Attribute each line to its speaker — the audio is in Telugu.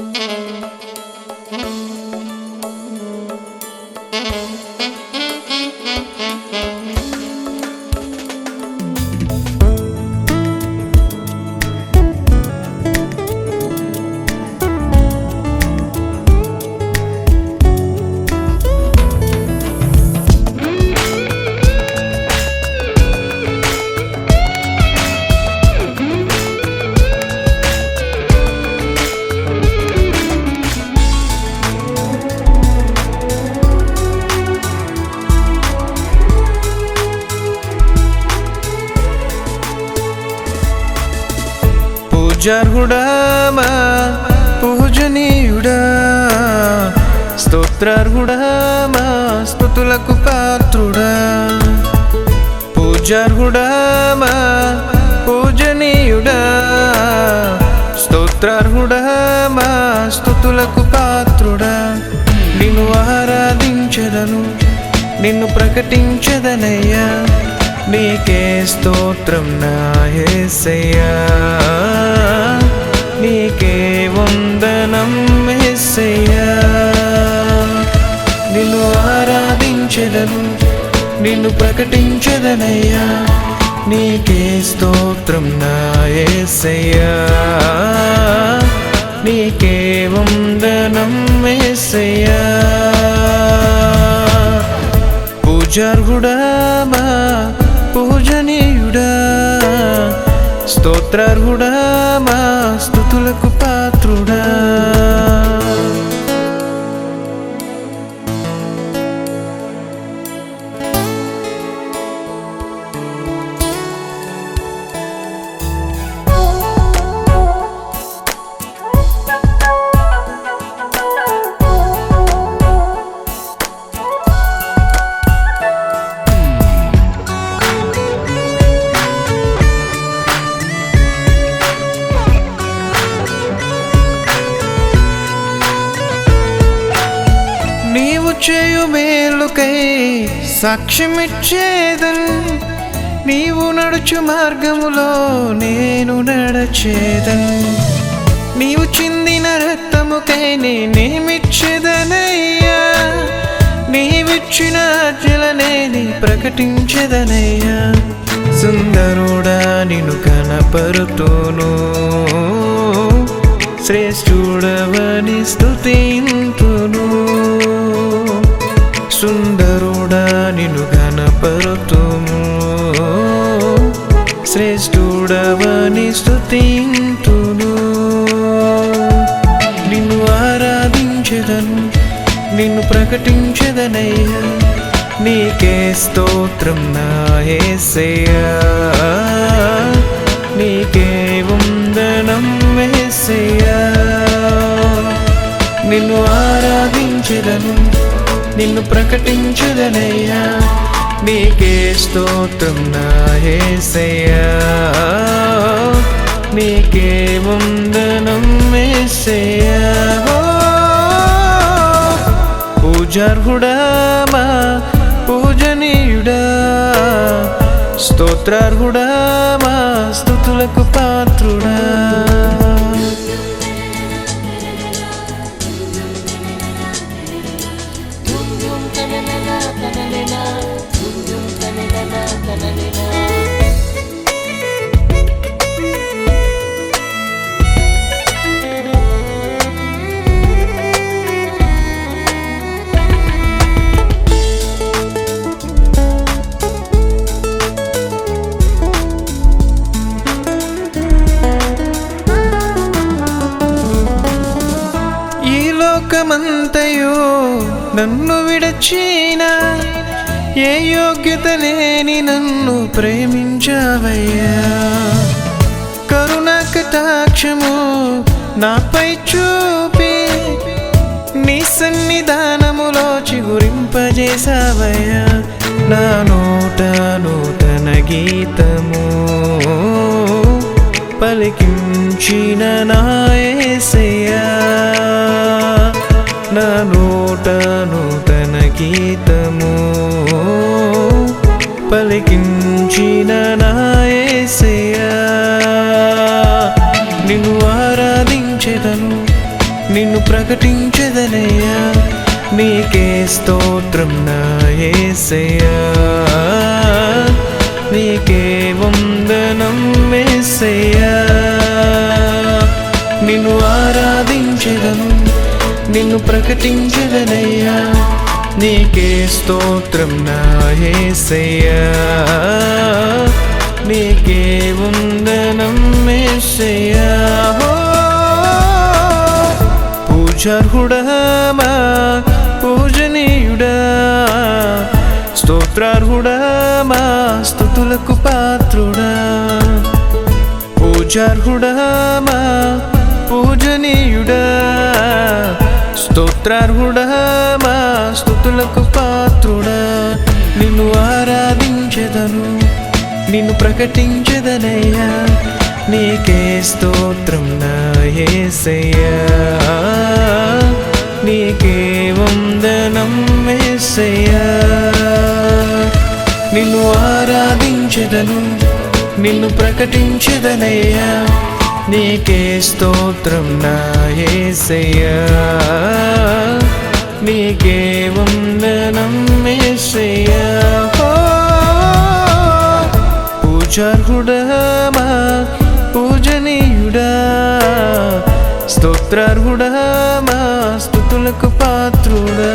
Speaker 1: Thank you. పూజార్హుడా మా పూజనీయుడా. స్తోత్రార్హుడా మా స్తుతులకు పాత్రుడా. పూజార్హుడా మా పూజనీయుడా. స్తోత్రార్హుడా మా స్తుతులకు పాత్రుడా. నిన్ను ఆరాధించదను నిన్ను ప్రకటించదనయ్యా. నీకే స్తోత్రం నా నీకే వందనం యేసయ్యా నిన్ను ఆరాధించదను నిన్ను ప్రకటించదనయ్యా. నీకే స్తోత్రం నా నీకే వందనం యేసయ్యా పూజార్హుడా స్తోత్రార్హుడా మా స్థుతులకు పాత్రుడా. చేయు మేలుకై సాక్ష్యమిచ్చేదన్. నీవు నడుచు మార్గములో నేను నడచేదన్. నీవు చిందిన రక్తముకై నేనేమిచ్చేదనయ్యా. నీవిచ్చిన ఆజ్ఞలనే నీ ప్రకటించదనయ్యా. సుందరుడా నిన్ను కనపరుతూను. శ్రేష్ఠుడవని స్థుతింతును సుందరుడా నిన్ను ఘనపరుతుము. శ్రేష్ఠుడవని స్థుతింతును నిన్ను ఆరాధించదను నిన్ను ప్రకటించదనయ్యా. నీకే స్తోత్రం నాయసేయా నీకే వందనం వేసేయా నిన్ను ఆరాధించదను నిన్ను ప్రకటించుదనయ్యా. నీకే స్తోత్రం నా నీకే వందనం యేసయ్యా పూజార్హుడా మా పూజనీయుడా. స్తోత్రార్హుడా మా స్థుతులకు పాత్రుడా. లోకమంతయు నన్ను విడచీన? ఏ యోగ్యత లేని నన్ను ప్రేమించావయ్యా? కరుణ కటాక్షము నాపై చూపి నీ సన్నిధానములో చిగురింపజేసావయ్యా నా నోట నూతన గీతము పలికించిన నా నిన్ను ఆరాధించెదను నిన్ను ప్రకటించెదనయ్యా. నీకే స్తోత్రం నా యేసయ్యా నీకే వందనం వేసయ్యా నిన్ను ఆరాధించెదను నిన్ను ప్రకటించదనయ్యా. నీకే స్తోత్రం నా నీకే వందనం యేసయ్యా పూజనీయుడా. స్తోత్రార్హుడమా స్థుతులకు పాత్రుడా. పూజార్హుడమా పూజనీయుడా. స్తోత్రార్హుడమా స్థుతులకు పాత్రుడా. నిన్ను ఆరాధించెదను. నిన్ను ప్రకటించదనయ్యా. నీకే స్తోత్రం నా యేసయ్యా నీకే వందనం యేసయ్యా నిన్ను ఆరాధించెదను నిన్ను ప్రకటించదనయ్యా. నీకే స్తోత్రం నా యేసయ్యా నీకే వందనం యేసయ్యా పూజార్హుడా మా పూజనీయుడా? స్తోత్రార్హుడా మా స్థుతులకు పాత్రుడా?